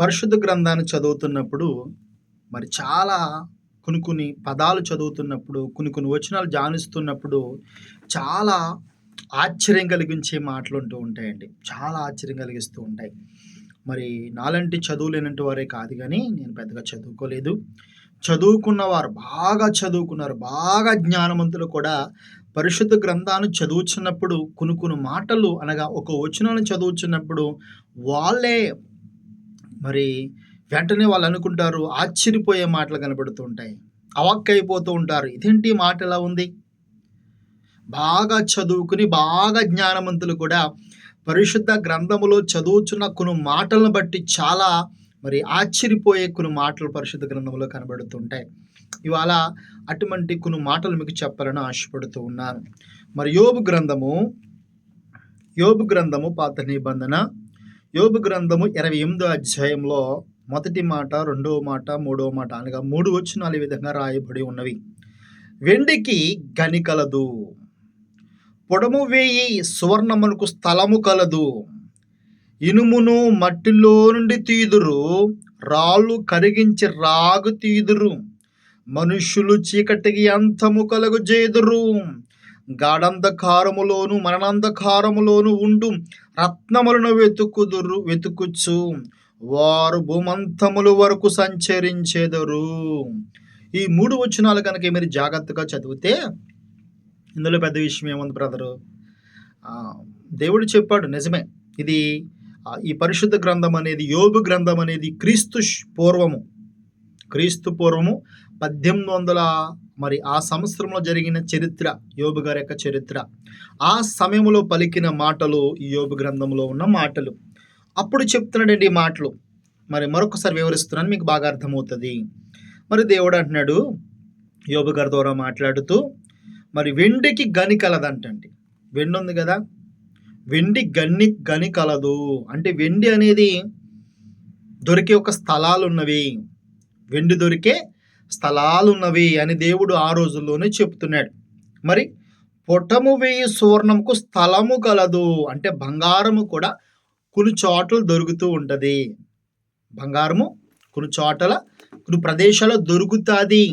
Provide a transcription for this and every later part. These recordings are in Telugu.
పరిశుద్ధ గ్రంథాన్ని చదువుతున్నప్పుడు మరి చాలా కొన్ని కొన్ని పదాలు చదువుతున్నప్పుడు కొన్ని కొన్ని వచనాలు ధ్యానిస్తున్నప్పుడు చాలా ఆశ్చర్యం కలిగించే మాటలు ఉంటూ ఉంటాయండి. చాలా ఆశ్చర్యం కలిగిస్తూ ఉంటాయి. మరి నాలాంటి చదువు లేనంటి వారే కాదు కానీ నేను పెద్దగా చదువుకోలేదు. చదువుకున్న వారు బాగా చదువుకున్నారు. బాగా జ్ఞానవంతులు కూడా పరిశుద్ధ గ్రంథాన్ని చదువుతున్నప్పుడు కొన్ని కొన్ని మాటలు అనగా ఒక వచనాన్ని చదువుతున్నప్పుడు వాళ్ళే మరి వెంటనే వాళ్ళు అనుకుంటారు ఆశ్చర్యపోయే మాటలు కనబడుతూ ఉంటాయి అవాక్కైపోతూ ఉంటారు. ఇదేంటి మాట ఎలా ఉంది? బాగా చదువుకుని బాగా జ్ఞానవంతులు కూడా పరిశుద్ధ గ్రంథములో చదువుచున్న కొన్ని మాటలను బట్టి చాలా మరి ఆశ్చర్యపోయే కొన్ని మాటలు పరిశుద్ధ గ్రంథంలో కనబడుతుంటాయి. ఇవాళ అటువంటి కొన్ని మాటలు మీకు చెప్పాలని ఆశపడుతూ ఉన్నాను. మరి యోబు గ్రంథము యోబు గ్రంథము పాత నిబంధన యోబు గ్రంథము ఇరవై ఎనిమిదో అధ్యాయంలో మొదటి మాట రెండవ మాట మూడవ మాట అనగా మూడు వచనాలు ఈ విధంగా రాయబడి ఉన్నవి. వెండికి గని కలదు పొడము వేయి సువర్ణమునకు స్థలము కలదు ఇనుమును మట్టిలో నుండి తీదురు రాళ్ళు కరిగించి రాగు తీదురు మనుష్యులు చీకటికి అంతము కలుగు చేదురు. గాఢంధకారములోను మరణంధకారములోను ఉండు రత్నములను వెతుకుదురు వెతుకుచ్చు వారు భూమంతముల వరకు సంచరించెదరు. ఈ మూడు వచనాలు కనుక మీరు జాగ్రత్తగా చదివితే ఇందులో పెద్ద విషయం ఏముంది బ్రదరు? దేవుడు చెప్పాడు నిజమే. ఇది ఈ పరిశుద్ధ గ్రంథం అనేది యోగు గ్రంథం అనేది క్రీస్తు పూర్వము. క్రీస్తు పూర్వము పద్దెనిమిది వందల మరి ఆ సంవత్సరంలో జరిగిన చరిత్ర యోబు గారి యొక్క చరిత్ర. ఆ సమయంలో పలికిన మాటలు ఈ యోబు గ్రంథంలో ఉన్న మాటలు. అప్పుడు చెప్తున్నాడండి ఈ మాటలు. మరి మరొకసారి వివరిస్తున్నాను మీకు బాగా అర్థమవుతుంది. మరి దేవుడు అంటున్నాడు యోబు గారి ద్వారా మాట్లాడుతూ మరి వెండికి గని కలదంటండి. వెండి ఉంది కదా? వెండి గన్ని గని కలదు. అంటే వెండి అనేది దొరికే ఒక స్థలాలు ఉన్నవి వెండి దొరికే స్థలాలు ఉన్నవి అని దేవుడు ఆ రోజుల్లోనే చెప్తున్నాడు మరి పొటము వేయి సువర్ణంకు స్థలము కలదు అంటే బంగారము కూడా కొన్ని చోట్ల దొరుకుతూ ఉంటుంది. బంగారము కొన్ని చోట్ల కొన్ని ప్రదేశాల్లో దొరుకుతుంది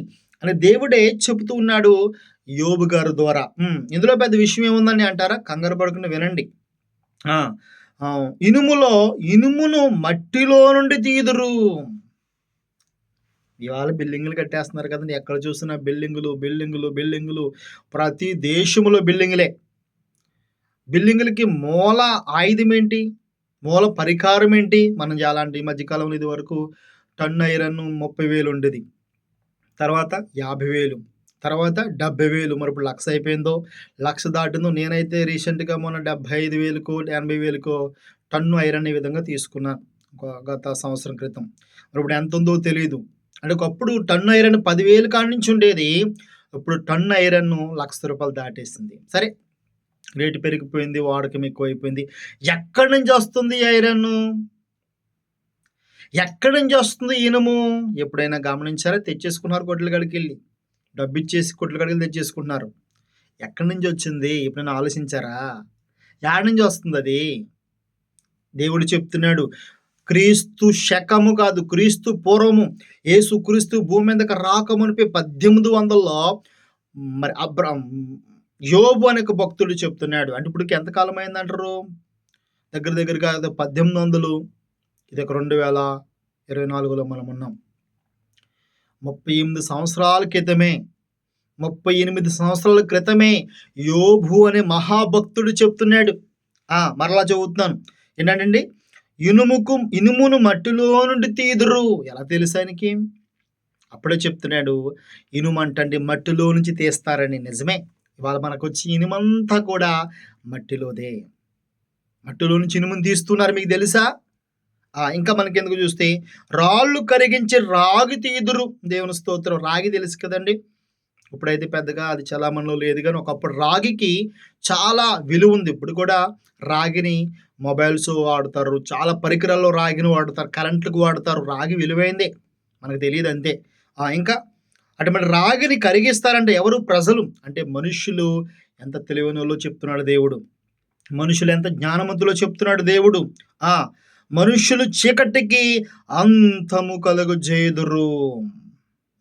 అని దేవుడే చెబుతూ ఉన్నాడు యోబు గారు ద్వారా. ఇందులో పెద్ద విషయం ఏముందని అంటారా? కంగారు పడుకుని వినండి. ఇనుములో ఇనుమును మట్టిలో నుండి తీదురు ఇవాళ బిల్డింగులు కట్టేస్తున్నారు కదండి. ఎక్కడ చూసినా బిల్డింగులు బిల్డింగులు బిల్డింగులు. ప్రతి దేశంలో బిల్డింగులే. బిల్డింగులకి మూల ఆయుధం ఏంటి? మూల పరికారం ఏంటి? మనం అలాంటి ఈ మధ్యకాలంలో ఇది వరకు టన్ను ఐరన్ ముప్పై వేలు ఉండేది. తర్వాత యాభై వేలు. తర్వాత డెబ్బై వేలు. మరి ఇప్పుడు లక్ష అయిపోయిందో? లక్ష దాటిందో? నేనైతే రీసెంట్గా మొన్న డెబ్బై ఐదు వేలకో ఎనభై వేలకో టన్ను ఐరన్ ఈ విధంగా తీసుకున్నాను. గత సంవత్సరం క్రితం. మరి ఇప్పుడు ఎంత ఉందో తెలియదు అంటే ఒకప్పుడు టన్ను ఐరన్ పదివేలు కాడి నుంచి ఉండేది. ఇప్పుడు టన్ను ఐరన్ లక్ష రూపాయలు దాటేసింది. సరే రేటు పెరిగిపోయింది వాడకం ఎక్కువైపోయింది. ఎక్కడి నుంచి వస్తుంది ఐరన్ ఎక్కడి నుంచి వస్తుంది ఇనుము? ఎప్పుడైనా గమనించారా? తెచ్చేసుకున్నారు కొట్ల కాడికి వెళ్ళి డబ్బు ఇచ్చేసి కొట్ల కాడికి వెళ్ళి తెచ్చేసుకుంటున్నారు. ఎక్కడి నుంచి వచ్చింది? ఎప్పుడైనా ఆలోచించారా? ఎక్కడి నుంచి వస్తుంది అది దేవుడు చెప్తున్నాడు క్రీస్తు శకము కాదు క్రీస్తు పూర్వము. యేసు క్రీస్తు భూమి మీదకి రాకమునిపై పద్దెనిమిది వందల్లో మరి అబ్రా యోబు అనే భక్తుడు చెప్తున్నాడు. అంటే ఇప్పటికి ఎంతకాలం అయిందంటారు దగ్గర దగ్గరగా పద్దెనిమిది వందలు ఇది ఒక రెండు వేల ఇరవై నాలుగులో మనం ఉన్నాం. ముప్పై ఎనిమిది సంవత్సరాల క్రితమే ముప్పై ఎనిమిది సంవత్సరాల క్రితమే యోభు అనే మహాభక్తుడు చెప్తున్నాడు. మరలా చదువుతున్నాను. ఏంటండి ఇనుముకు ఇనుమును మట్టిలో నుండి తీదురు ఎలా తెలుసు ఆయనకి? అప్పుడే చెప్తున్నాడు ఇనుము అంటండి మట్టిలో నుంచి తీస్తారని. నిజమే. ఇవాళ మనకు వచ్చి ఇనుమంతా కూడా మట్టిలోదే. మట్టిలో నుంచి ఇనుమును తీస్తున్నారు మీకు తెలుసా? ఇంకా మనకెందుకు చూస్తే రాళ్ళు కరిగించి రాగి తీదురు దేవుని స్తోత్రం. రాగి తెలుసు కదండి? ఇప్పుడైతే పెద్దగా అది చలామణిలో లేదు కానీ ఒకప్పుడు రాగికి చాలా విలువ ఉంది. ఇప్పుడు కూడా రాగిని మొబైల్స్ వాడతారు చాలా పరికరాల్లో రాగిని వాడతారు కరెంట్లకు వాడతారు రాగి విలువైందే. మనకు తెలియదు అంతే. ఇంకా అంటే రాగిని కరిగిస్తారంటే ఎవరు? ప్రజలు. అంటే మనుష్యులు ఎంత తెలివైనలో చెప్తున్నాడు దేవుడు. మనుషులు ఎంత జ్ఞానవంతులో చెప్తున్నాడు దేవుడు. ఆ మనుషులు చీకటికి అంతము కలుగు చేదురు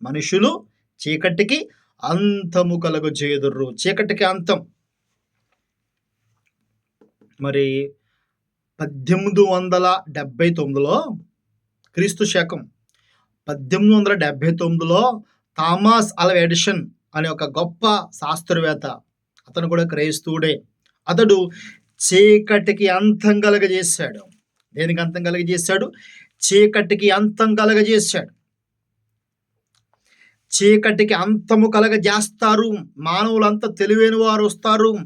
మనుషులు చీకటికి అంతము కలుగు చేదుర్రు. చీకటికి అంతం. మరి పద్దెనిమిది వందల డెబ్బై తొమ్మిదిలో క్రీస్తు శకం పద్దెనిమిది వందల డెబ్భై తొమ్మిదిలో థామస్ అల ఎడిషన్ అనే ఒక గొప్ప శాస్త్రవేత్త అతను కూడా క్రైస్తవుడే. అతడు చీకటికి అంతం కలగజేశాడు. దేనికి అంతం కలగజేశాడు? చీకటికి అంతం కలగజేశాడు. చీకటికి అంతము కలగజేస్తారు. మానవులంతా తెలివైన వారు వస్తారు.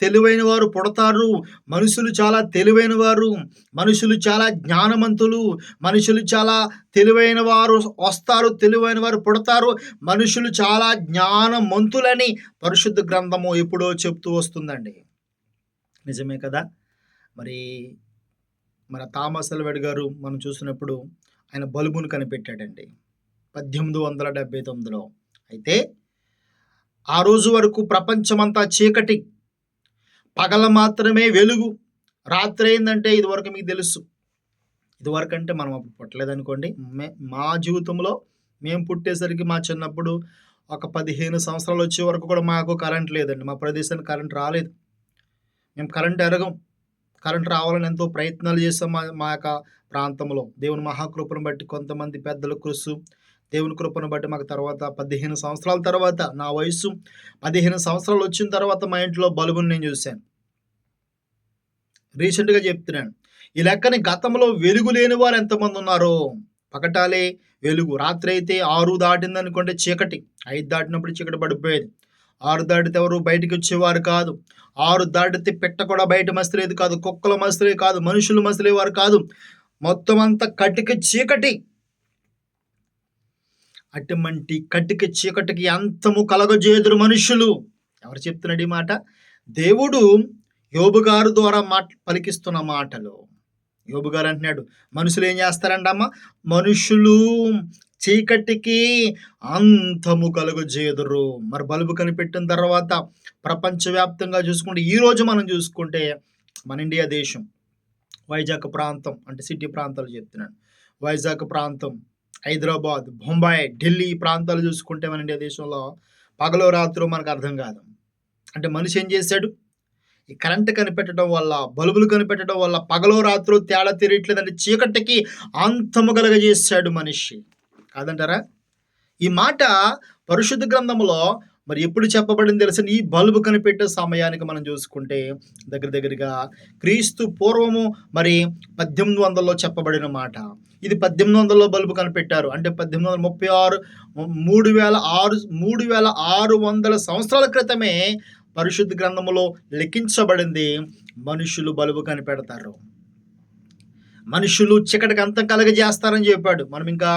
తెలివైన వారు పుడతారు. మనుషులు చాలా తెలివైన వారు మనుషులు చాలా జ్ఞానవంతులు. మనుషులు చాలా తెలివైన వారు వస్తారు. తెలివైన వారు పుడతారు. మనుషులు చాలా జ్ఞానవంతులని పరిశుద్ధ గ్రంథము ఎప్పుడో చెప్తూ వస్తుందండి. నిజమే కదా? మరి మన తామస్ అల్వెడ్ గారు మనం చూసినప్పుడు ఆయన బల్బును కనిపెట్టాడండి. పద్దెనిమిది వందల డెబ్బై తొమ్మిదిలో. అయితే ఆ రోజు వరకు ప్రపంచమంతా చీకటి. పగల మాత్రమే వెలుగు. రాత్రి అయిందంటే ఇదివరకు మీకు తెలుసు. ఇదివరకు అంటే మనం అప్పుడు పుట్టలేదనుకోండి. మే మా జీవితంలో మేము పుట్టేసరికి మా చిన్నప్పుడు ఒక పదిహేను సంవత్సరాలు వచ్చే వరకు కూడా మాకు కరెంట్ లేదండి. మా ప్రదేశానికి కరెంట్ రాలేదు. మేము కరెంట్ ఎరగం. కరెంట్ రావాలని ఎంతో ప్రయత్నాలు చేస్తాం మా మా యొక్క ప్రాంతంలో. దేవుని మహాకృపను బట్టి కొంతమంది పెద్దల కృషి దేవుని కృపను బట్టి మాకు తర్వాత పదిహేను సంవత్సరాల తర్వాత నా వయసు పదిహేను సంవత్సరాలు వచ్చిన తర్వాత మా ఇంట్లో బల్బుని నేను చూశాను. రీసెంట్గా చెప్తున్నాను. ఈ లెక్కని గతంలో వెలుగు లేని వారు ఎంతమంది ఉన్నారో? పకటాలే వెలుగు. రాత్రి అయితే ఆరు దాటింది అనుకుంటే చీకటి. ఐదు దాటినప్పుడు చీకటి పడిపోయేది. ఆరు దాటితే ఎవరు బయటికి వచ్చేవారు కాదు. ఆరు దాటితే పిట్ట కూడా బయట మసిలేదు కాదు. కుక్కల మసిలే కాదు. మనుషులు మసిలేవారు కాదు. మొత్తం అంతా కటిక చీకటి. అటువంటి కట్టుకి చీకటికి అంతము కలగజేదురు మనుషులు. ఎవరు చెప్తున్నాడు ఈ మాట? దేవుడు యోబు గారు ద్వారా మాట పలికిస్తున్న మాటలు. యోబు గారు అంటున్నాడు మనుషులు ఏం చేస్తారంటమ్మా మనుషులు చీకటికి అంతము కలుగజేదురు. మరి బల్బు కనిపెట్టిన తర్వాత ప్రపంచవ్యాప్తంగా చూసుకుంటే ఈరోజు మనం చూసుకుంటే మన ఇండియా దేశం వైజాగ్ ప్రాంతం అంటే సిటీ ప్రాంతాలు చెప్తున్నాను. వైజాగ్ ప్రాంతం హైదరాబాద్ బొంబాయి ఢిల్లీ ఈ ప్రాంతాలు చూసుకుంటే మన ఇండియా దేశంలో పగలో రాత్రు మనకు అర్థం కాదు. అంటే మనిషి ఏం చేశాడు? ఈ కరెంట్ కనిపెట్టడం వల్ల బల్బులు కనిపెట్టడం వల్ల పగలో రాత్రు తేడా తీరట్లేదంటే చీకటికి అంతము కలగజేశాడు మనిషి. కాదంటారా? ఈ మాట పరిశుద్ధ గ్రంథంలో మరి ఎప్పుడు చెప్పబడింది తెలిసిన ఈ బల్బు కనిపెట్టే సమయానికి మనం చూసుకుంటే దగ్గర దగ్గరగా క్రీస్తు పూర్వము మరి పద్దెనిమిది వందల్లో చెప్పబడిన మాట. ఇది పద్దెనిమిది వందల్లో బల్బు కనిపెట్టారు. అంటే పద్దెనిమిది వందల ముప్పై ఆరు మూడు వేల ఆరు మూడు వేల ఆరు వందల సంవత్సరాల క్రితమే పరిశుద్ధ గ్రంథములో లిఖించబడింది మనుషులు బల్బు కనిపెడతారు. మనుషులు చికటికి అంతం కలగజేస్తారని చెప్పాడు. మనం ఇంకా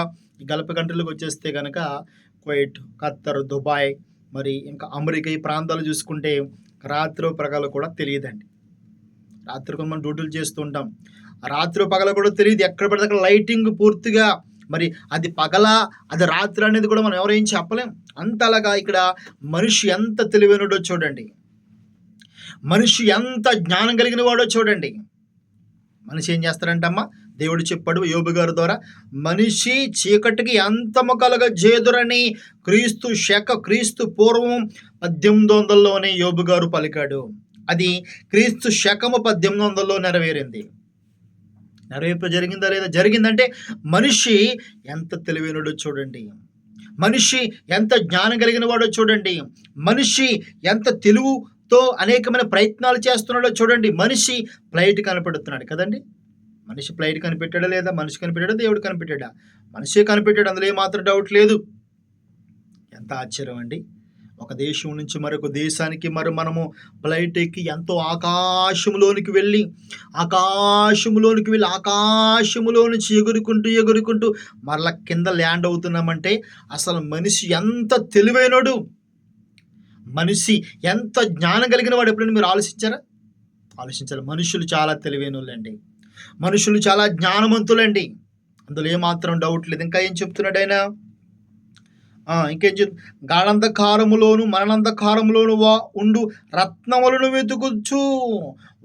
గల్ప కంట్రీలకు వచ్చేస్తే కనుక కువైట్ ఖత్తర్ దుబాయ్ మరి ఇంకా అమెరికా ఈ ప్రాంతాలు చూసుకుంటే రాత్రి పగలు కూడా తెలియదండి. రాత్రి కొన్ని మనం డ్యూటీలు చేస్తుంటాం రాత్రి పగలు కూడా తెలియదు. ఎక్కడ పడితే అక్కడ లైటింగ్ పూర్తిగా మరి అది పగల అది రాత్రి అనేది కూడా మనం ఎవరేం చెప్పలేం. అంతలాగా ఇక్కడ మనిషి ఎంత తెలివైనడో చూడండి. మనిషి ఎంత జ్ఞానం కలిగిన వాడో చూడండి. మనిషి ఏం చేస్తారంటమ్మా దేవుడు చెప్పాడు యోబు గారి ద్వారా మనిషి చీకటికి అంతము కలగ జేదురని క్రీస్తు శక క్రీస్తు పూర్వం పద్దెనిమిది వందల్లోనే యోబు గారు పలికాడు. అది క్రీస్తు శకము పద్దెనిమిది వందల్లో నెరవేరింది. నెరవేర్పు జరిగిందా లేదా? జరిగిందంటే మనిషి ఎంత తెలివైనడో చూడండి. మనిషి ఎంత జ్ఞానం కలిగిన వాడో చూడండి. మనిషి ఎంత తెలుగుతో అనేకమైన ప్రయత్నాలు చేస్తున్నాడో చూడండి. మనిషి ఫ్లైట్ కనపడుతున్నాడు కదండి. మనిషి ఫ్లైట్ కనిపెట్టాడా లేదా? మనిషి కనిపెట్టాడా? దేవుడు కనిపెట్టాడా? మనిషే కనిపెట్టాడు అందులో ఏమాత్రం డౌట్ లేదు. ఎంత ఆశ్చర్యం అండి. ఒక దేశం నుంచి మరొక దేశానికి మరి మనము ఫ్లైట్ ఎక్కి ఎంతో ఆకాశంలోనికి వెళ్ళి ఆకాశంలోనికి వెళ్ళి ఆకాశంలో నుంచి ఎగురుకుంటూ ఎగురుకుంటూ మరలా కింద ల్యాండ్ అవుతున్నామంటే అసలు మనిషి ఎంత తెలివైనడు? మనిషి ఎంత జ్ఞానం కలిగిన వాడు ఎప్పుడైనా మీరు ఆలోచించారా? ఆలోచించాలి. మనుషులు చాలా తెలివైన వాళ్ళండి మనుషులు చాలా జ్ఞానవంతులండి. అందులో ఏమాత్రం డౌట్ లేదు. ఇంకా ఏం చెప్తున్నాడు ఆయన? ఇంకేం చెప్ గాఢంధకారములోను, మరణంధకారములోను వా ఉండు రత్నములను వెతుకుచ్చు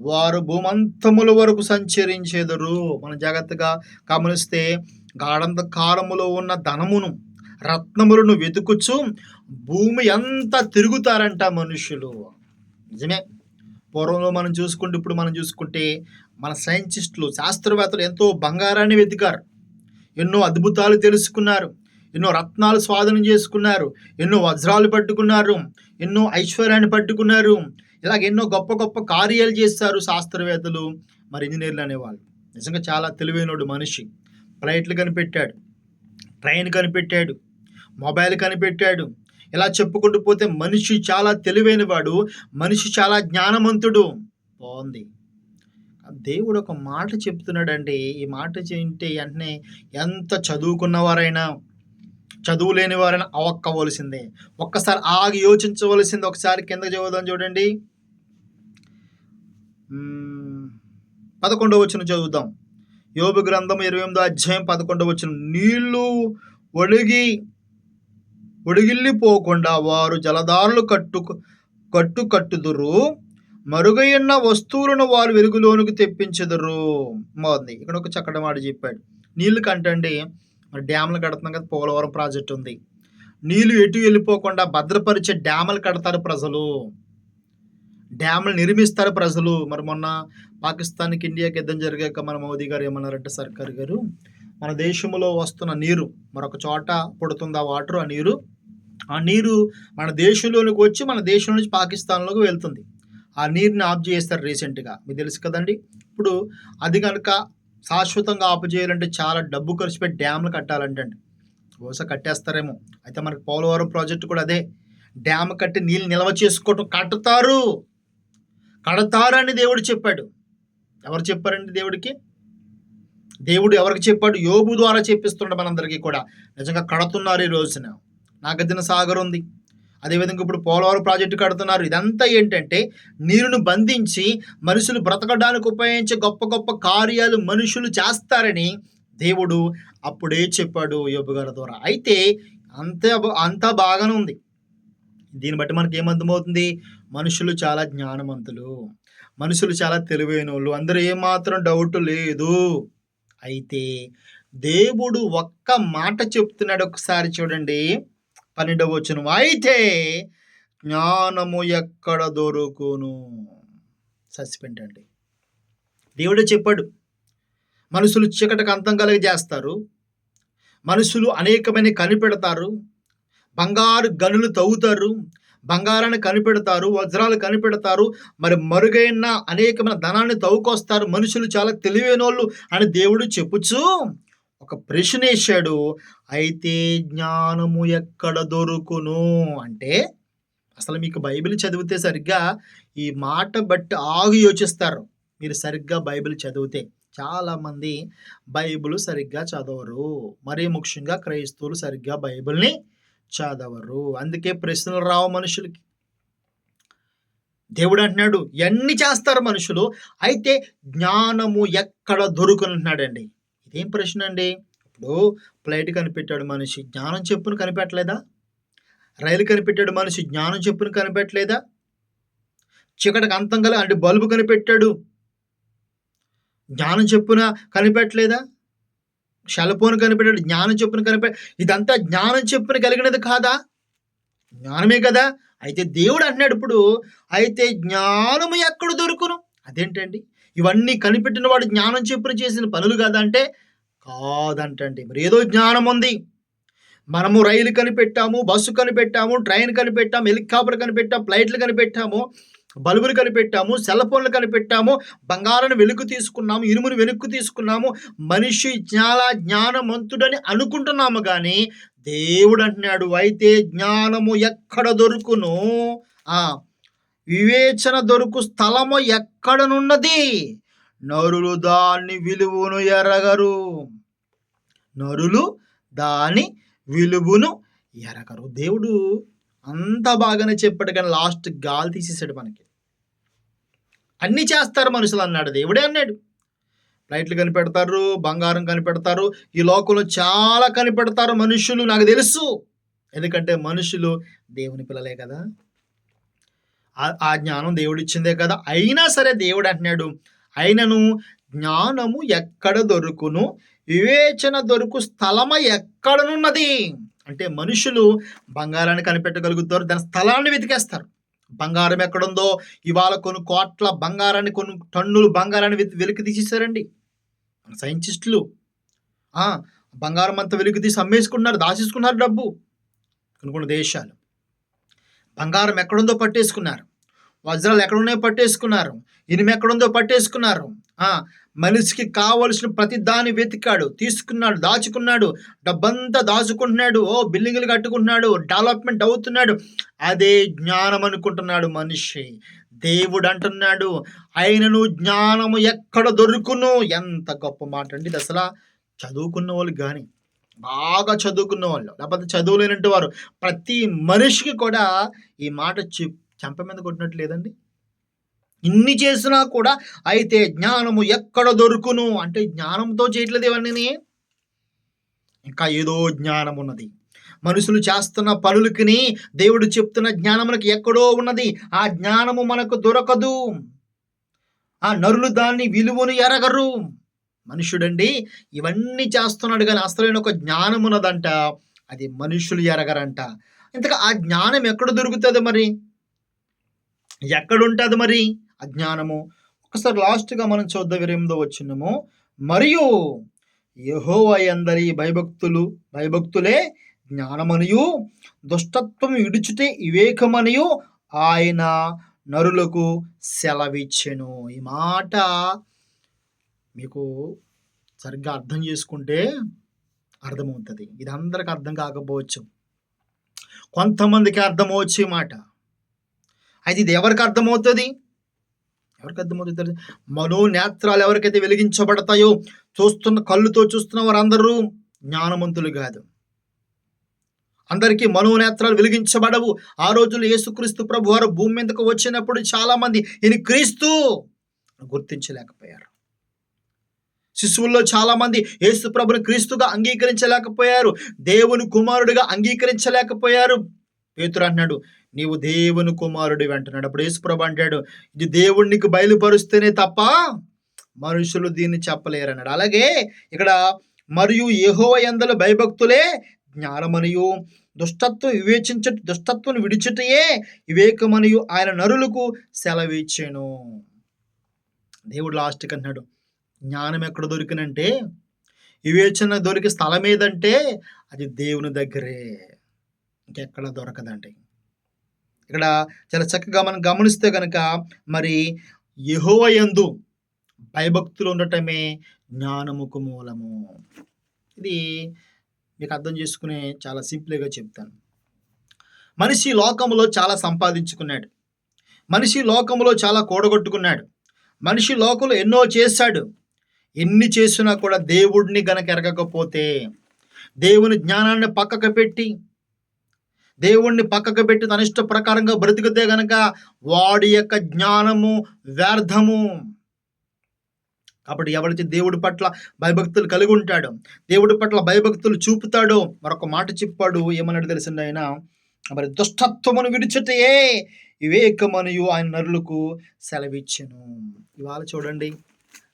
వారు భూమంతముల వరకు సంచరించేదరు. మనం జాగ్రత్తగా గమనిస్తే గాఢంధకారములో ఉన్న ధనమును, రత్నములను వెతుకుచు భూమి అంతా తిరుగుతారంట మనుషులు. నిజమే. పూర్వంలో మనం చూసుకుంటే, ఇప్పుడు మనం చూసుకుంటే మన సైంటిస్టులు, శాస్త్రవేత్తలు ఎంతో బంగారాన్ని వెతికారు. ఎన్నో అద్భుతాలు తెలుసుకున్నారు. ఎన్నో రత్నాలు స్వాధీనం చేసుకున్నారు. ఎన్నో వజ్రాలు పట్టుకున్నారు. ఎన్నో ఐశ్వర్యాన్ని పట్టుకున్నారు. ఇలాగ ఎన్నో గొప్ప గొప్ప కార్యాలు చేస్తారు శాస్త్రవేత్తలు, మరి ఇంజనీర్లు అనేవాళ్ళు. నిజంగా చాలా తెలివైనడు మనిషి. ఫ్లైట్లు కనిపెట్టాడు. ట్రైన్ కనిపెట్టాడు. మొబైల్ కనిపెట్టాడు. ఇలా చెప్పుకుంటూ పోతే మనిషి చాలా తెలివైనవాడు. మనిషి చాలా జ్ఞానవంతుడు. బాగుంది దేవుడు ఒక మాట చెప్తున్నాడండి. ఈ మాట ఏంటి వెంటనే ఎంత చదువుకున్నవారైనా, చదువు లేని వారైనా అవక్కవలసిందే ఒక్కసారి ఆగి యోచించవలసింది. ఒకసారి కింద చదువుదాం చూడండి. పదకొండవ వచ్చిన చదువుదాం. యోబు గ్రంథం 28 అధ్యాయం పదకొండవ వచ్చిన నీళ్ళు ఒడిగి ఒడిగిల్లిపోకుండా వారు జలదారులు కట్టు కట్టు కట్టుదురు. మరుగయున్న వస్తువులను వారు వెలుగులోనికి తెప్పించెదరు. బాగుంది ఇక్కడ ఒక చక్కటి మాట చెప్పాడు. నీళ్ళు కంటండి మరి డ్యాములు కడుతున్నాం కదా! పోలవరం ప్రాజెక్ట్ ఉంది. నీళ్ళు ఎటు వెళ్ళిపోకుండా భద్రపరిచే డ్యాములు కడతారు ప్రజలు. డ్యాములు నిర్మిస్తారు ప్రజలు. మరి మొన్న పాకిస్తాన్‌కి, ఇండియాకి యుద్ధం జరిగాక మన మోదీ గారు ఏమన్నారంటే సర్కార్ గారు, మన దేశంలో వస్తున్న నీరు మరొక చోట పుడుతుంది ఆ వాటర్ ఆ నీరు. ఆ నీరు మన దేశంలోనికి వచ్చి మన దేశం నుంచి పాకిస్తాన్‌లోకి వెళ్తుంది. ఆ నీరుని ఆఫ్ చేస్తారు రీసెంట్‌గా. మీకు తెలుసు కదండి ఇప్పుడు అది కనుక శాశ్వతంగా ఆపు చేయాలంటే చాలా డబ్బు ఖర్చు పెట్టి డ్యామ్‌లు కట్టాలంటండి. బహుశా కట్టేస్తారేమో. అయితే మనకి పోలవరం ప్రాజెక్ట్ కూడా అదే. డ్యామ్ కట్టి నీళ్ళు నిల్వ చేసుకోవటం కడతారు. కడతారని దేవుడు చెప్పాడు. ఎవరు చెప్పారండి దేవుడికి? దేవుడు ఎవరికి చెప్పాడు? యోబు ద్వారా చెప్పిస్తుండ మనందరికీ కూడా. నిజంగా కడుతున్నారు ఈ రోజున. నాగార్జున సాగర్ ఉంది. అదేవిధంగా ఇప్పుడు పోలవరం ప్రాజెక్టు కడుతున్నారు. ఇదంతా ఏంటంటే నీరును బంధించి మనుషులు బ్రతకడానికి ఉపయోగించే గొప్ప గొప్ప కార్యాలు మనుషులు చేస్తారని దేవుడు అప్పుడే చెప్పాడు యోబు గారి ద్వారా. అయితే అంత అంతా బాగానే ఉంది. దీన్ని బట్టి మనకి ఏమర్థమవుతుంది? మనుషులు చాలా జ్ఞానవంతులు. మనుషులు చాలా తెలివైన వాళ్ళు అందరూ ఏమాత్రం డౌట్ లేదు. అయితే దేవుడు ఒక్క మాట చెప్తున్నాడు ఒకసారి చూడండి. 12వ వచనం. అయితే జ్ఞానము ఎక్కడ దొరుకును? సస్పెండ్ అండి. దేవుడే చెప్పాడు. మనుషులు చీకటికి అంతం కలుగజేస్తారు. మనుషులు అనేకమైన కనిపెడతారు. బంగారు గనులు తవ్వుతారు. బంగారాన్ని కనిపెడతారు. వజ్రాలు కనిపెడతారు. మరి మరుగైన అనేకమైన ధనాన్ని తవ్వుకొస్తారు. మనుషులు చాలా తెలివైన వాళ్ళు అని దేవుడు చెప్పుచు ఒక ప్రశ్నేశాడు. అయితే జ్ఞానము ఎక్కడ దొరుకును? అంటే అసలు మీకు బైబిల్ చదివితే సరిగ్గా ఈ మాట బట్టి ఆగి యోచిస్తారు. మీరు సరిగ్గా బైబిల్ చదివితే. చాలామంది బైబిల్ సరిగ్గా చదవరు. మరీ ముఖ్యంగా క్రైస్తవులు సరిగ్గా బైబిల్‌ని చదవరు. అందుకే ప్రశ్నలు రావు మనుషులకి. దేవుడు అంటున్నాడు ఎన్ని చేస్తారు మనుషులు. అయితే జ్ఞానము ఎక్కడ దొరుకును అంటున్నాడండి. ఇదేం ప్రశ్న అండి? ఇప్పుడు ఫ్లైట్ కనిపెట్టాడు మనిషి. జ్ఞానం చెప్పును కనిపెట్టలేదా? రైలు కనిపెట్టాడు మనిషి. జ్ఞానం చెప్పును కనిపెట్టలేదా? చీకటికి అంతం గల అంటే బల్బు కనిపెట్టాడు. జ్ఞానం చెప్పున కనిపెట్టలేదా? సెల్ ఫోన్ కనిపెట్టాడు. జ్ఞానం చెప్పున కనిపె ఇదంతా జ్ఞానం చెప్పున కలిగినది కాదా? జ్ఞానమే కదా! అయితే దేవుడు అంటున్నాడు ఇప్పుడు అయితే జ్ఞానము ఎక్కడ దొరుకును? అదేంటండి? ఇవన్నీ కనిపెట్టిన వాడు జ్ఞానం చెప్పున చేసిన పనులు కాదంటే అంటే కాదంటండి. మరి ఏదో జ్ఞానం ఉంది. మనము రైలు కనిపెట్టాము. బస్సు కనిపెట్టాము. ట్రైన్ కనిపెట్టాము. హెలికాప్టర్ కనిపెట్టాము. ఫ్లైట్లు కనిపెట్టాము. బల్బులు కనిపెట్టాము. సెల్ ఫోన్లు కనిపెట్టాము. బంగారాన్ని వెలుగు తీసుకున్నాము. ఇనుముని వెనుక్కు తీసుకున్నాము. మనిషి జ్ఞాన జ్ఞానవంతుడని అనుకుంటున్నాము కానీ దేవుడు అంటున్నాడు అయితే జ్ఞానము ఎక్కడ దొరుకును? వివేచన దొరుకు స్థలము ఎక్కడనున్నది? నరులు దాని విలువను ఎరగరు. నరులు దాని విలువను ఎరగరు. దేవుడు అంత బాగానే చెప్పాడు కానీ లాస్ట్ గాలి తీసేసాడు మనకి. అన్నీ చేస్తారు మనుషులు అన్నాడు. దేవుడే అన్నాడు. లైట్లు కనిపెడతారు. బంగారం కనిపెడతారు. ఈ లోకంలో చాలా కనిపెడతారు మనుషులు నాకు తెలుసు. ఎందుకంటే మనుషులు దేవుని పిల్లలే కదా ఆ- జ్ఞానం దేవుడిచ్చిందే కదా. అయినా సరే దేవుడు అంటున్నాడు అయినను జ్ఞానము ఎక్కడ దొరుకును? వివేచన దొరుకు స్థలమ ఎక్కడనున్నది? అంటే మనుషులు బంగారాన్ని కనిపెట్టగలుగుతారు దాని స్థలాన్ని వెతికేస్తారు. బంగారం ఎక్కడుందో? ఇవాళ కొన్ని కోట్ల బంగారాన్ని కొన్ని టన్నులు బంగారాన్ని వెలికి తీసేశారండి. సైంటిస్టులు. బంగారం అంతా వెలికి తీసి అమ్మేసుకున్నారు దాచేసుకున్నారు డబ్బు. కొన్ని కొన్ని దేశాలు. బంగారం ఎక్కడుందో పట్టేసుకున్నారు. వజ్రాలు ఎక్కడున్నాయో పట్టేసుకున్నారు. ఇనుము ఎక్కడుందో పట్టేసుకున్నారు. మనిషికి కావలసిన ప్రతి దాన్ని వెతికాడు తీసుకున్నాడు దాచుకున్నాడు డబ్బంతా దాచుకుంటున్నాడు ఓ బిల్డింగ్లు కట్టుకుంటున్నాడు డెవలప్మెంట్ అవుతున్నాడు. అదే జ్ఞానం అనుకుంటున్నాడు మనిషి. దేవుడు అంటున్నాడు ఆయనను జ్ఞానము ఎక్కడ దొరుకును? ఎంత గొప్ప మాట అండి ఇది అసలు. చదువుకున్న వాళ్ళు కానీ బాగా చదువుకున్న వాళ్ళు లేకపోతే చదువులేనట్టు వారు ప్రతి మనిషికి కూడా ఈ మాట చెప్పు చెంప మీద కొట్టినట్టు లేదండి? ఇన్ని చేసినా కూడా అయితే జ్ఞానము ఎక్కడ దొరుకును? అంటే జ్ఞానంతో చేయట్లేదు ఇవన్నీ ఇంకా ఏదో జ్ఞానం ఉన్నది. మనుషులు చేస్తున్న పనులకి దేవుడు చెప్తున్న జ్ఞానములకు ఎక్కడో ఉన్నది. ఆ జ్ఞానము మనకు దొరకదు. ఆ నరులు దాన్ని విలువను ఎరగరు. మనుషుడండి ఇవన్నీ చేస్తున్నాడు కానీ అసలైన ఒక జ్ఞానం ఉన్నదంట అది మనుషులు ఎరగరంట. ఇంతగా ఆ జ్ఞానం ఎక్కడ దొరుకుతుంది మరి? ఎక్కడుంటుంది మరి? అజ్ఞానము. ఒకసారి లాస్ట్గా మనం చూద్దాం ఎనిమిదో వచ్చినము మరియు యెహోవా అందరి భయభక్తులు భయభక్తులే జ్ఞానమనియు దుష్టత్వం విడుచుటే వివేకమనియు ఆయన నరులకు సెలవిచ్చెను. ఈ మాట మీకు సరిగ్గా అర్థం చేసుకుంటే అర్థమవుతుంది. ఇది అందరికి అర్థం కాకపోవచ్చు. కొంతమందికి అర్థమవచ్చు ఈ మాట. అయితే ఇది ఎవరికి అర్థమవుతుంది? ఎవరికి అర్థమవుతుంది తెలుసా? మనోనేత్రాలు ఎవరికైతే వెలిగించబడతాయో చూస్తున్న కళ్ళుతో చూస్తున్న వారందరూ జ్ఞానవంతులు కాదు. అందరికీ మనోనేత్రాలు వెలిగించబడవు. ఆ రోజుల్లో యేసుక్రీస్తు ప్రభు వారు భూమి మీదకు వచ్చినప్పుడు చాలామంది ఈయన క్రీస్తు గుర్తించలేకపోయారు. శిశువుల్లో చాలామంది యేసు ప్రభుని క్రీస్తుగా అంగీకరించలేకపోయారు. దేవుని కుమారుడిగా అంగీకరించలేకపోయారు. పేతురు అన్నాడు నీవు దేవుని కుమారుడు అంటున్నాడు అప్పుడు యేసుప్రభు అంటాడు ఇది దేవుడికి బయలుపరుస్తేనే తప్ప మనుషులు దీన్ని చెప్పలేరు అన్నాడు అలాగే ఇక్కడ మరియు ఏహో యందల భయభక్తులే జ్ఞానమనియు దుష్టత్వం వివేచించ దుష్టత్వం విడిచిటయే వివేకమనియు ఆయన నరులకు సెలవిచ్చాను. దేవుడు లాస్ట్కి అన్నాడు జ్ఞానం ఎక్కడ దొరికినంటే వివేచన దొరికే స్థలం ఏదంటే అది దేవుని దగ్గరే ఇంకెక్కడ దొరకదండి. ఇక్కడ చాలా చక్కగా మనం గమనిస్తే కనుక మరి యెహోవయందు భయభక్తులు ఉండటమే జ్ఞానముకు మూలము. ఇది మీకు అర్థం చేసుకునే చాలా సింపుల్గా చెప్తాను. మనిషి లోకంలో చాలా సంపాదించుకున్నాడు. మనిషి లోకంలో చాలా కూడగొట్టుకున్నాడు. మనిషి లోకంలో ఎన్నో చేశాడు. ఎన్ని చేసినా కూడా దేవుడిని గనక ఎరగకపోతే దేవుని జ్ఞానాన్ని పక్కకు పెట్టి దేవుణ్ణి పక్కకు పెట్టి తన ఇష్ట ప్రకారంగా బ్రతికితే గనక వాడి యొక్క జ్ఞానము వ్యర్థము. కాబట్టి ఎవరైతే దేవుడి పట్ల భయభక్తులు కలిగి ఉంటాడో దేవుడి పట్ల భయభక్తులు చూపుతాడో మరొక మాట చెప్పాడు ఏమన్నాడు తెలిసింది ఆయన? మరి దుష్టత్వమును విడిచిటయే వివేకమనియు ఆయన నరులకు సెలవిచ్చెను. ఇవాళ చూడండి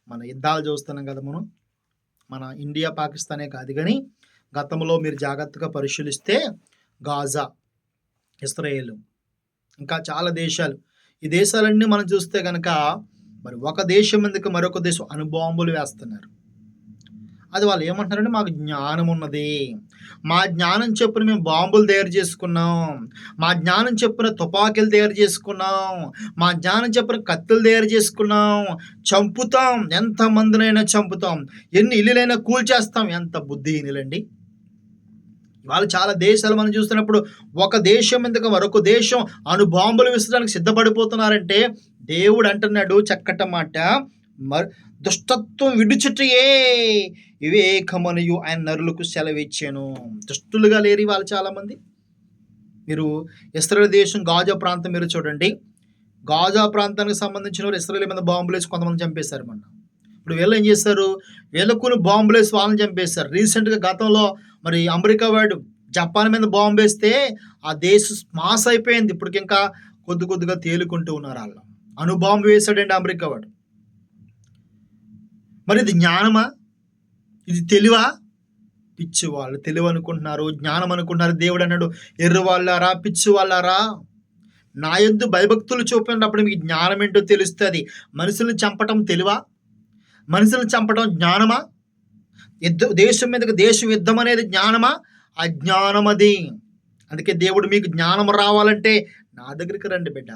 మన యుద్ధాలు చూస్తున్నాం కదా మనం. మన ఇండియా పాకిస్తానే కాదు కానీ గతంలో మీరు జాగ్రత్తగా పరిశీలిస్తే గాజా ఇస్రాయేల్ ఇంకా చాలా దేశాలు. ఈ దేశాలన్నీ మనం చూస్తే కనుక మరి ఒక దేశం ఎందుకు మరొక దేశం అనుబాంబులు వేస్తున్నారు? అది వాళ్ళు ఏమంటున్నారంటే మాకు జ్ఞానం ఉన్నది. మా జ్ఞానం చెప్పున మేము బాంబులు తయారు చేసుకున్నాం. మా జ్ఞానం చెప్పున తుపాకీలు తయారు చేసుకున్నాం. మా జ్ఞానం చెప్పున కత్తులు తయారు చేసుకున్నాం. చంపుతాం. ఎంతమందినైనా చంపుతాం. ఎన్ని ఇల్లులైనా కూల్చేస్తాం. ఎంత బుద్ధిహీనులండి. వాళ్ళు చాలా దేశాలు మనం చూస్తున్నప్పుడు ఒక దేశం ఎందుకు మరొక దేశం అను బాంబులు విసరడానికి సిద్ధపడిపోతున్నారంటే దేవుడు అంటున్నాడు చక్కట మాట. మర్ దుష్టత్వం విడుచుటయే వివేకమనియు ఆయన నరులకు సెలవిచ్చాను దుష్టులుగా లేరు వాళ్ళు చాలామంది. మీరు ఇస్రాయల్ దేశం గాజా ప్రాంతం మీరు చూడండి. గాజా ప్రాంతానికి సంబంధించిన వారు ఇస్రాయల్ మీద బాంబులు వేసి కొంతమంది చంపేశారు మొన్న. ఇప్పుడు వీళ్ళు ఏం చేస్తారు వీళ్ళకుని బాంబులు వేసి వాళ్ళని చంపేశారు. రీసెంట్గా గతంలో మరి అమెరికా వాడు జపాన్ మీద బాంబు వేస్తే ఆ దేశం మాస్ అయిపోయింది. ఇప్పటికి ఇంకా కొద్ది కొద్దిగా తేలుకుంటూ ఉన్నారు వాళ్ళు అణుబాంబు వేశాడండి అమెరికా వాడు. మరి ఇది జ్ఞానమా? ఇది తెలివా? పిచ్చి వాళ్ళు తెలివి అనుకుంటున్నారు జ్ఞానం అనుకుంటున్నారు దేవుడు అన్నాడు ఎర్ర వాళ్ళారా పిచ్చి వాళ్ళారా నా యొద్దు భయభక్తులు చూపినప్పుడు మీకు జ్ఞానం ఏంటో తెలుస్తుంది. మనుషులను చంపటం తెలివా? మనుషులను చంపటం జ్ఞానమా? యుద్ధ దేశం మీదకి దేశం యుద్ధం అనేది జ్ఞానమా? అజ్ఞానం అది అందుకే దేవుడు మీకు జ్ఞానం రావాలంటే నా దగ్గరికి రండి బిడ్డ.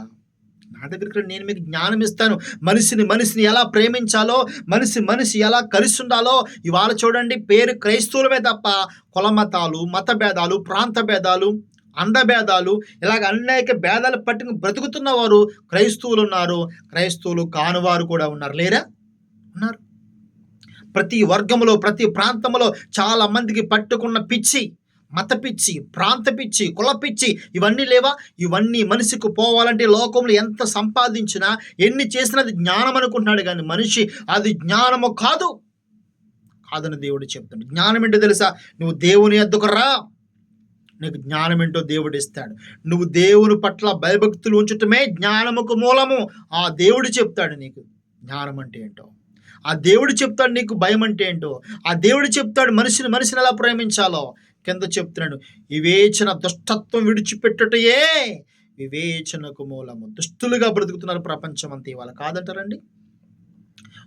నా దగ్గరికి రండి. నేను మీకు జ్ఞానం ఇస్తాను. మనిషిని మనిషిని ఎలా ప్రేమించాలో మనిషి మనిషి ఎలా కలిసి ఉండాలో ఇవాళ చూడండి. పేరు క్రైస్తవులమే తప్ప కుల మతాలు మత భేదాలు ప్రాంత భేదాలు అందభేదాలు ఇలాగ అనేక భేదాలు పట్టుకుని బ్రతుకుతున్న వారు క్రైస్తవులు ఉన్నారు. క్రైస్తవులు కానువారు కూడా ఉన్నారు. లేరా? ఉన్నారు. ప్రతి వర్గంలో ప్రతి ప్రాంతంలో చాలా మందికి పట్టుకున్న పిచ్చి మత పిచ్చి ప్రాంత పిచ్చి కుల పిచ్చి ఇవన్నీ లేవా? ఇవన్నీ మనిషికి పోవాలంటే లోకంలో ఎంత సంపాదించినా ఎన్ని చేసినా అది జ్ఞానం అనుకుంటున్నాడు కానీ మనిషి అది జ్ఞానము కాదు. కాదని దేవుడు చెప్తాడు జ్ఞానం ఏంటో తెలుసా? నువ్వు దేవుని ఎద్దుకు రా. నీకు జ్ఞానం ఏంటో దేవుడు ఇస్తాడు. నువ్వు దేవుని పట్ల భయభక్తులు ఉంచటమే జ్ఞానముకు మూలము. ఆ దేవుడు చెప్తాడు నీకు. జ్ఞానం అంటే ఏంటో? ఆ దేవుడు చెప్తాడు నీకు భయం అంటే ఏంటో? ఆ దేవుడు చెప్తాడు మనిషిని మనిషిని ఎలా ప్రేమించాలో? కింద చెప్తున్నాడు వివేచన దుష్టత్వం విడిచిపెట్టుటయే వివేచనకు మూలము. దుష్టులుగా బ్రతుకుతున్నారు ప్రపంచం అంతా ఇవాళ. కాదంటారండి?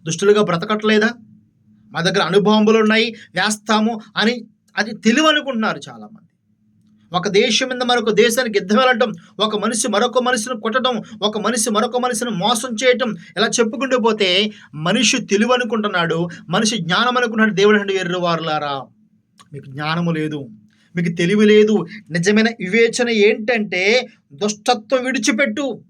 దుష్టులుగా బ్రతకట్లేదా? మా దగ్గర అనుభవములు ఉన్నాయి వేస్తాము అని అది తెలివి అనుకుంటున్నారు చాలామంది. ఒక దేశం మీద మరొక దేశానికి యుద్ధం వెళ్ళటం ఒక మనిషి మరొక మనిషిని కొట్టడం ఒక మనిషి మరొక మనిషిని మోసం చేయటం ఇలా చెప్పుకుంటూ పోతే మనిషి తెలివి అనుకుంటున్నాడు మనిషి జ్ఞానం అనుకున్నాడు దేవుడు అంటే ఎర్రవారులారా. మీకు జ్ఞానము లేదు మీకు తెలివి లేదు నిజమైన వివేచన ఏంటంటే దుష్టత్వం విడిచిపెట్టు.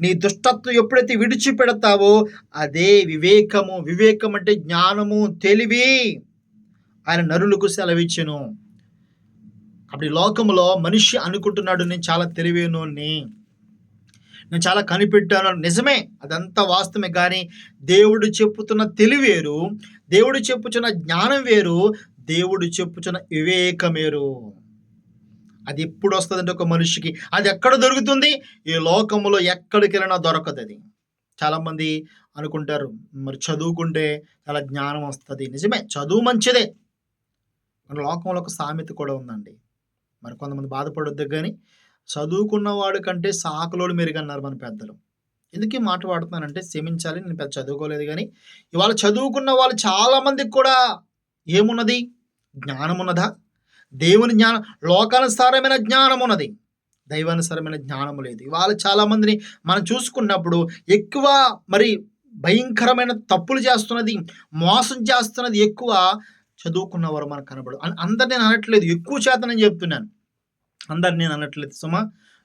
నీ దుష్టత్వం ఎప్పుడైతే విడిచిపెడతావో అదే వివేకము. వివేకం అంటే జ్ఞానము తెలివి. ఆయన నరులకు సెలవిచ్చును. అప్పుడు ఈ లోకంలో మనిషి అనుకుంటున్నాడు నేను చాలా తెలివేను నేను చాలా కనిపెట్టాను. నిజమే అదంతా వాస్తవమే. కానీ దేవుడు చెప్పుతున్న తెలివేరు దేవుడు చెప్పుచున్న జ్ఞానం వేరు దేవుడు చెప్పుచున్న వివేకం వేరు. అది ఎప్పుడు వస్తుందంటే ఒక మనిషికి. అది ఎక్కడ దొరుకుతుంది? ఈ లోకంలో ఎక్కడికి వెళ్ళినా దొరకదు అది. చాలామంది అనుకుంటారు మరి చదువుకుంటే చాలా జ్ఞానం వస్తుంది. నిజమే చదువు మంచిదే మన లోకంలో ఒక సామెత కూడా ఉందండి. మరి కొంతమంది బాధపడొద్దు కానీ చదువుకున్న వాడు కంటే సాకులోడు మెరుగన్నారు మన పెద్దలు. ఎందుకే మాట వాడుతున్నానంటే క్షమించాలి నేను పెద్ద చదువుకోలేదు కానీ ఇవాళ చదువుకున్న వాళ్ళు చాలామందికి కూడా ఏమున్నది? జ్ఞానం ఉన్నదా దేవుని జ్ఞానం లోకానుసారమైన జ్ఞానం ఉన్నది దైవానుసారమైన జ్ఞానము లేదు. ఇవాళ చాలామందిని మనం చూసుకున్నప్పుడు ఎక్కువ మరి భయంకరమైన తప్పులు చేస్తున్నది మోసం చేస్తున్నది ఎక్కువ చదువుకున్నవారు మనకు కనబడు అందరు నేను అనట్లేదు. ఎక్కువ శాతం నేను చెప్తున్నాను. అందరు నేను అనట్లేదు. సుమా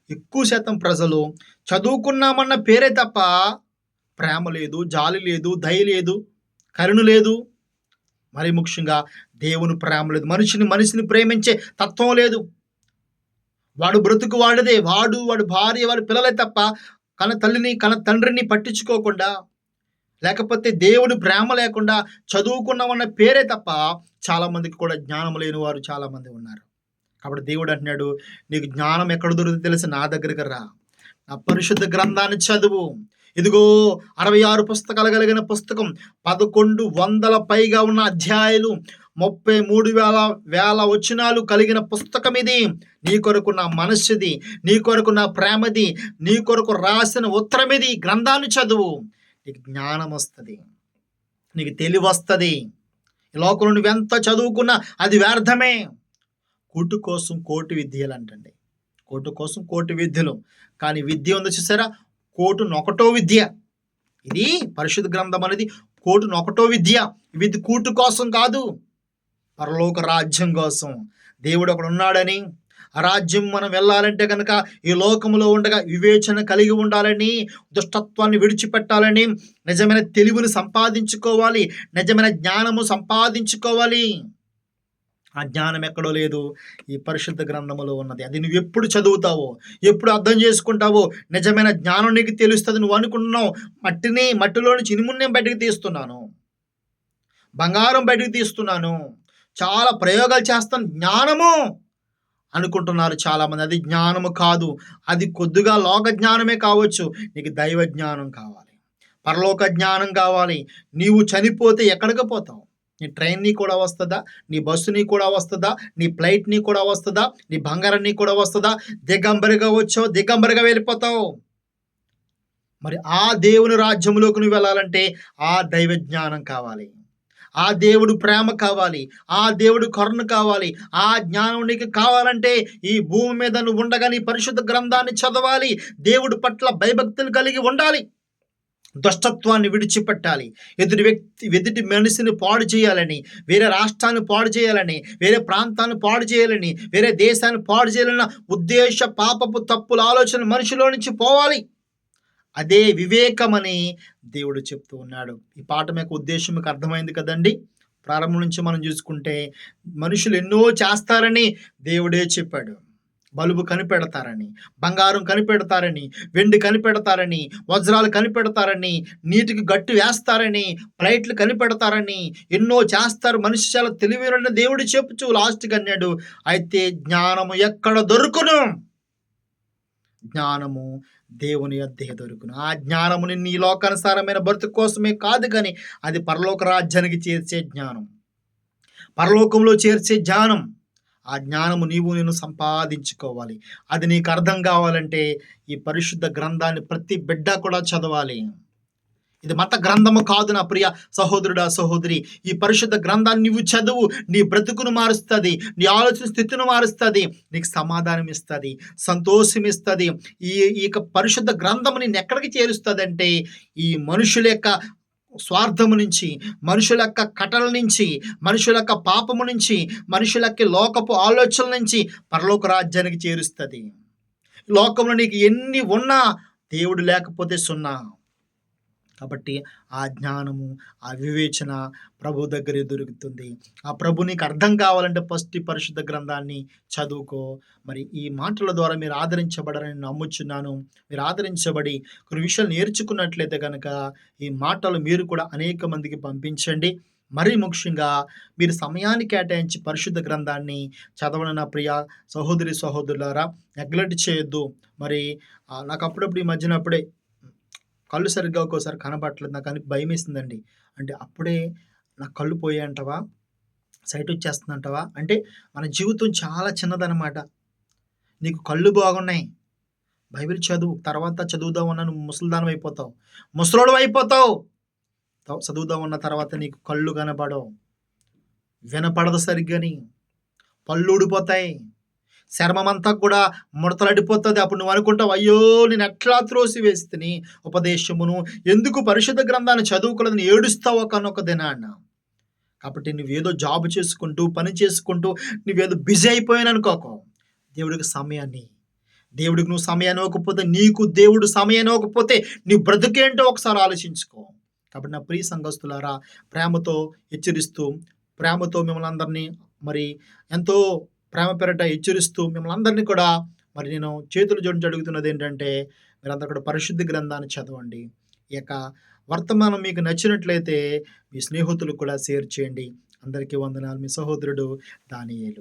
ఎక్కువ శాతం ప్రజలు చదువుకున్నామన్న పేరే తప్ప ప్రేమ లేదు జాలి లేదు దయ లేదు కరుణ లేదు. మరి ముఖ్యంగా దేవుని ప్రేమ లేదు. మనిషిని మనిషిని ప్రేమించే తత్వం లేదు. వాడు బ్రతుకు వాడిదే. వాడు వాడు భార్య వాడు పిల్లలే తప్ప కన తల్లిని కన తండ్రిని పట్టించుకోకుండా లేకపోతే దేవుడు ప్రేమ లేకుండా చదువుకున్నామన్న పేరే తప్ప చాలామందికి కూడా జ్ఞానం లేని వారు చాలామంది ఉన్నారు. కాబట్టి దేవుడు అంటున్నాడు నీకు జ్ఞానం ఎక్కడ దొరుకుతుంది తెలిసి? నా దగ్గరికి రా. నా పరిశుద్ధ గ్రంథాన్ని చదువు. ఇదిగో అరవై ఆరు పుస్తకాలు కలిగిన పుస్తకం పదకొండు వందల పైగా ఉన్న అధ్యాయులు ముప్పై మూడు వేల వేల వచనాలు కలిగిన పుస్తకం ఇది. నీ కొరకు నా మనస్సుది నీ కొరకు నా ప్రేమది నీ కొరకు రాసిన ఉత్తరం ఇది గ్రంథాన్ని చదువు. నీకు జ్ఞానం వస్తుంది నీకు తెలివి వస్తుంది ఈ లోకంలో నువ్వెంత చదువుకున్నా అది వ్యర్థమే. కూటు కోసం కోటి విద్యలు అంటండి కోటు కోసం కోటి విద్యలు. కానీ విద్య ఉంది చూసారా? కోటు నొకటో విద్య. ఇది పరిశుద్ధ గ్రంథం అనేది కోటు నొకటో విద్య. విద్య కూటు కోసం కాదు పరలోక రాజ్యం కోసం. దేవుడు ఒకడు ఉన్నాడని రాజ్యం మనం వెళ్ళాలంటే కనుక ఈ లోకంలో ఉండగా వివేచన కలిగి ఉండాలని దుష్టత్వాన్ని విడిచిపెట్టాలని నిజమైన తెలివిని సంపాదించుకోవాలి నిజమైన జ్ఞానము సంపాదించుకోవాలి. ఆ జ్ఞానం ఎక్కడో లేదు. ఈ పరిశుద్ధ గ్రంథములో ఉన్నది. అది నువ్వు ఎప్పుడు చదువుతావో ఎప్పుడు అర్థం చేసుకుంటావో నిజమైన జ్ఞానం నీకు తెలుస్తుంది. నువ్వు అనుకుంటున్నావు మట్టిని మట్టిలోని చినుమున్నే బయటకు తీస్తున్నాను. బంగారం బయటకు తీస్తున్నాను. చాలా ప్రయోగాలు చేస్తాను. జ్ఞానము! అనుకుంటున్నారు చాలామంది. అది జ్ఞానము కాదు. అది కొద్దిగా లోక జ్ఞానమే కావచ్చు. నీకు దైవ జ్ఞానం కావాలి. పరలోక జ్ఞానం కావాలి. నీవు చనిపోతే ఎక్కడికి పోతావు? నీ ట్రైన్ని కూడా వస్తుందా? నీ బస్సుని కూడా వస్తుందా? నీ ఫ్లైట్ని కూడా వస్తుందా? నీ బంగారాన్ని కూడా వస్తుందా? దిగంబరిగా వచ్చావు దిగంబరిగా వెళ్ళిపోతావు. మరి ఆ దేవుని రాజ్యంలోకి నువ్వు వెళ్ళాలంటే ఆ దైవ జ్ఞానం కావాలి. ఆ దేవుడు ప్రేమ కావాలి ఆ దేవుడు కరుణ కావాలి ఆ జ్ఞానం నీకు కావాలంటే ఈ భూమి మీద నువ్వు ఉండగా నీ పరిశుద్ధ గ్రంథాన్ని చదవాలి దేవుడి పట్ల భయభక్తులు కలిగి ఉండాలి దుష్టత్వాన్ని విడిచిపెట్టాలి ఎదుటి వ్యక్తి ఎదుటి మనిషిని పాడు చేయాలని వేరే రాష్ట్రాన్ని పాడు చేయాలని వేరే ప్రాంతాన్ని పాడు చేయాలని వేరే దేశాన్ని పాడు చేయాలన్న ఉద్దేశ పాపపు తప్పుల ఆలోచన మనిషిలో నుంచి పోవాలి. అదే వివేకమని దేవుడు చెప్తూ ఉన్నాడు. ఈ పాఠం యొక్క ఉద్దేశం మీకు అర్థమైంది కదండి? ప్రారంభం నుంచి మనం చూసుకుంటే మనుషులు ఎన్నో చేస్తారని దేవుడే చెప్పాడు. బలుబు కనిపెడతారని బంగారం కనిపెడతారని వెండి కనిపెడతారని వజ్రాలు కనిపెడతారని నీటికి గట్టు వేస్తారని ప్లైట్లు కనిపెడతారని ఎన్నో చేస్తారు. మనిషి చాలా తెలివైన దేవుడు చెప్పుచు లాస్ట్కి అన్నాడు. అయితే జ్ఞానము ఎక్కడ దొరుకును? జ్ఞానము దేవుని అద్దె దొరుకును. ఆ జ్ఞానము నిన్ను ఈ లోకానుసారమైన బ్రతుకు కోసమే కాదు కానీ అది పరలోక రాజ్యానికి చేర్చే జ్ఞానం. పరలోకంలో చేర్చే జ్ఞానం. ఆ జ్ఞానము నీవు నేను సంపాదించుకోవాలి. అది నీకు అర్థం కావాలంటే ఈ పరిశుద్ధ గ్రంథాన్ని ప్రతి బిడ్డ కూడా చదవాలి. ఇది మత గ్రంథము కాదు నా ప్రియ సహోదరుడా సహోదరి. ఈ పరిశుద్ధ గ్రంథాన్ని నువ్వు చదువు నీ బ్రతుకును మారుస్తుంది నీ ఆలోచన స్థితిని మారుస్తుంది నీకు సమాధానం ఇస్తుంది సంతోషం ఇస్తుంది. ఈ ఈ యొక్క పరిశుద్ధ గ్రంథము నేను ఎక్కడికి చేరుస్తుంది ఈ మనుషుల యొక్క స్వార్థము నుంచి మనుషుల యొక్క కటల నుంచి మనుషుల యొక్క పాపము నుంచి మనుషుల యొక్క లోకపు ఆలోచనల నుంచి పరలోక రాజ్యానికి చేరుస్తుంది. లోకంలో నీకు ఎన్ని ఉన్నా దేవుడు లేకపోతే సున్నా. కాబట్టి ఆ జ్ఞానము ఆ వివేచన ప్రభు దగ్గరే దొరుకుతుంది. ఆ ప్రభు నీకు అర్థం కావాలంటే ఫస్ట్ ఈ పరిశుద్ధ గ్రంథాన్ని చదువుకో. మరి ఈ మాటల ద్వారా మీరు ఆదరించబడరని నమ్ముచున్నాను. మీరు ఆదరించబడి కొన్ని విషయాలు నేర్చుకున్నట్లయితే కనుక ఈ మాటలు మీరు కూడా అనేక మందికి పంపించండి. మరీ ముఖ్యంగా మీరు సమయాన్ని కేటాయించి పరిశుద్ధ గ్రంథాన్ని చదవని నా ప్రియ సహోదరి సహోదరులారా నెగ్లెక్ట్ చేయొద్దు. మరి నాకు అప్పుడప్పుడు ఈ మధ్యనప్పుడే కళ్ళు సరిగ్గా ఒక్కోసారి కనబడట్లేదు. నాకు అని భయం వేసిందండి అంటే అప్పుడే నా కళ్ళు పోయాయంటవా? సైట్ వచ్చేస్తుందంటవా? అంటే మన జీవితం చాలా చిన్నదనమాట నీకు కళ్ళు బాగున్నాయి. బైబిల్ చదువు తర్వాత చదువుదామన్నా నువ్వు ముసలిదానం అయిపోతావు. ముసలోడు అయిపోతావు. చదువుదాం చదువుదామన్న తర్వాత నీకు కళ్ళు కనబడవు. వినపడదు సరిగ్గాని. పళ్ళు ఊడిపోతాయి. చర్మమంతా కూడా ముడతలడిపోతుంది. అప్పుడు నువ్వు అనుకుంటావు అయ్యో నేను ఎట్లా త్రోసి వేస్తుని ఉపదేశమును? ఎందుకు పరిశుద్ధ గ్రంథాన్ని చదువుకోలేదని ఏడుస్తావు కనొక దినాన్న కాబట్టి నువ్వేదో జాబ్ చేసుకుంటూ పని చేసుకుంటూ నువ్వేదో బిజీ అయిపోయాను అనుకోకు దేవుడికి సమయాన్ని. దేవుడికి నువ్వు సమయాన్ని ఇవ్వకపోతే నీకు దేవుడు సమయాన్ని ఇవ్వకపోతే నీ బ్రతుకేంటో ఒకసారి ఆలోచించుకో. కాబట్టి నా ప్రియ సంఘస్తులారా ప్రేమతో హెచ్చరిస్తూ ప్రేమతో మిమ్మల్ని అందరినీ మరి ఎంతో ప్రేమ పెరట హెచ్చరిస్తూ మిమ్మల్ని అందరినీ కూడా మరి నేను చేతులు జోడించి అడుగుతున్నది ఏంటంటే మీరందరూ కూడా పరిశుద్ధ గ్రంథాన్ని చదవండి. ఈ యొక్క వర్తమానం మీకు నచ్చినట్లయితే మీ స్నేహితులకు కూడా షేర్ చేయండి. అందరికీ వందనాలు. మీ సహోదరుడు దానియేలు